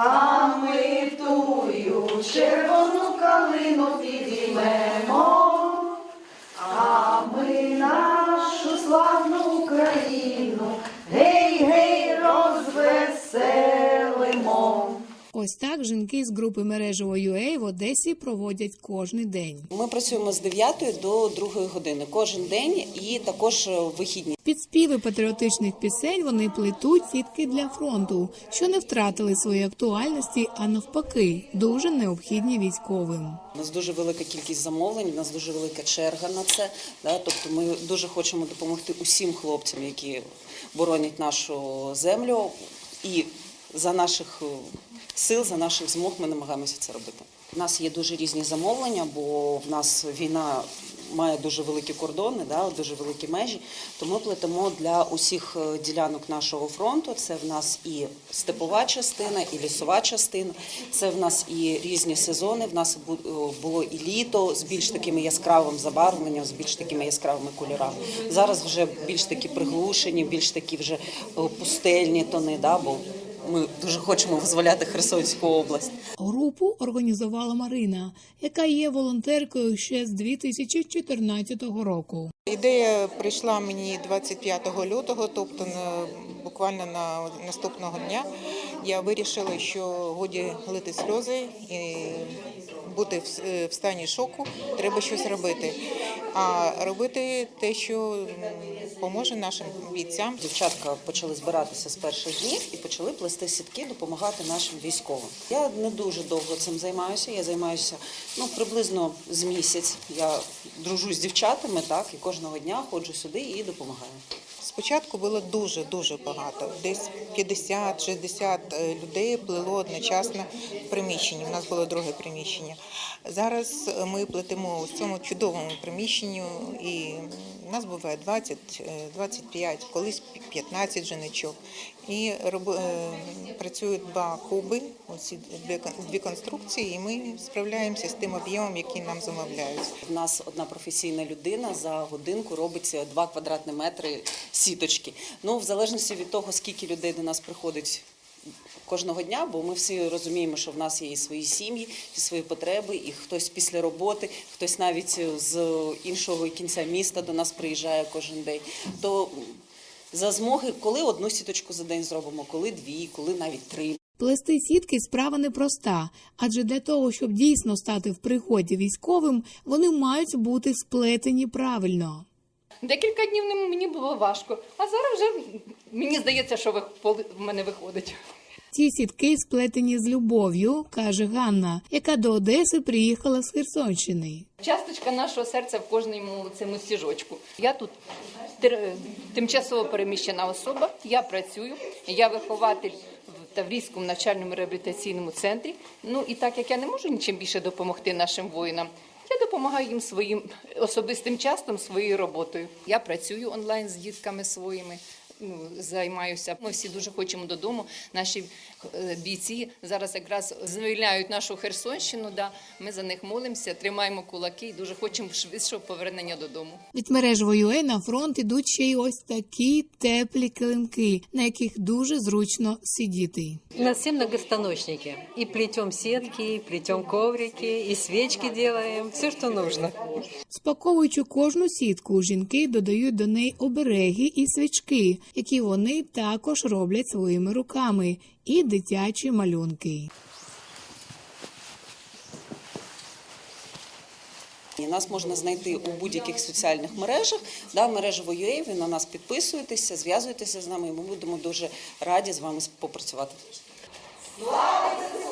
А ми тую червону калину підіймемо, Ось так жінки з групи мережево UA в Одесі проводять кожний день. Ми працюємо з 9 до 2 години кожен день і також е, вихідні. Під співи патріотичних пісень вони плетуть сітки для фронту, що не втратили своєї актуальності, а навпаки, дуже необхідні військовим. У нас дуже велика кількість замовлень, у нас дуже велика черга на це. Да? Тобто ми дуже хочемо допомогти усім хлопцям, які боронять нашу землю. І за наших е, сил, за наших змог ми намагаємося це робити. У нас є дуже різні замовлення, бо в нас війна має дуже великі кордони, да, дуже великі межі. То ми плетемо для усіх е, ділянок нашого фронту. Це в нас і степова частина, і лісова частина. Це в нас і різні сезони. В нас е, було і літо з більш такими яскравим забарвленням, з більш такими яскравими кольорами. Зараз вже більш такі приглушені, більш такі вже е, пустельні тони. Да, бо ми дуже хочемо визволяти Херсонську область. Групу організувала Марина, яка є волонтеркою ще з 2014 року. Ідея прийшла мені 25 лютого, тобто на, буквально на наступного дня. Я вирішила, що годі лити сльози і бути в, е, в стані шоку, треба щось робити. А робити те, що поможе нашим бійцям. Дівчатка почали збиратися з перших днів і почали плести сітки, допомагати нашим військовим. Я не дуже довго цим займаюся. Я займаюся ну приблизно з місяць. Я дружу з дівчатами, так і кожного дня ходжу сюди і допомагаю. Спочатку було дуже дуже багато. Десь 50-60 е, людей плело одночасно в приміщенні. У нас було друге приміщення. Зараз е, ми плетемо у цьому чудовому приміщенні, і у нас буває 20, е, 25, колись 15 жіночок. І роб- е, працюють два куби, оці дві конструкції, і ми справляємося з тим об'ємом, який нам замовляють. У нас одна професійна людина за годинку робить 2 квадратні метри сіточки. Ну, в залежності від того, скільки людей до нас приходить кожного дня, бо ми всі розуміємо, що в нас є і свої сім'ї, і свої потреби, і хтось після роботи, хтось навіть з іншого кінця міста до нас приїжджає кожен день. То за змоги, коли одну сіточку за день зробимо, коли дві, коли навіть три. Плести сітки справа непроста, адже для того, щоб дійсно стати в пригоді військовим, вони мають бути сплетені правильно. Декілька днів не- мені було важко, а зараз вже мені здається, що в мене виходить. Ці сітки сплетені з любов'ю, каже Ганна, яка до Одеси приїхала з Херсонщини. Часточка нашого серця в кожному цьому стіжочку. Я тут тимчасово переміщена особа, я працюю, я вихователь Таврійському навчальному реабілітаційному центрі. Ну і так як я не можу нічим більше допомогти нашим воїнам, я допомагаю їм своїм особистим часом, своєю роботою. Я працюю онлайн з дітками своїми. Ну, займаюся. Ми всі дуже хочемо додому. Наші е, бійці зараз якраз звільняють нашу Херсонщину. Да. Ми за них молимося, тримаємо кулаки і дуже хочемо швидшого повернення додому. Від мережево UA на фронт ідуть ще й ось такі теплі килимки, на яких дуже зручно сидіти. У нас все многостаночники. И плетем сетки, и плетем коврики, и свечки делаем. Все, что нужно. Спаковуючи кожну сітку, жінки додають до неї обереги і свічки, які вони також роблять своїми руками, і дитячі малюнки. Нас можна знайти у будь-яких соціальних мережах. Да, мережево UA, ви на нас підписуєтеся, зв'язуєтеся з нами, і ми будемо дуже раді з вами попрацювати. Слава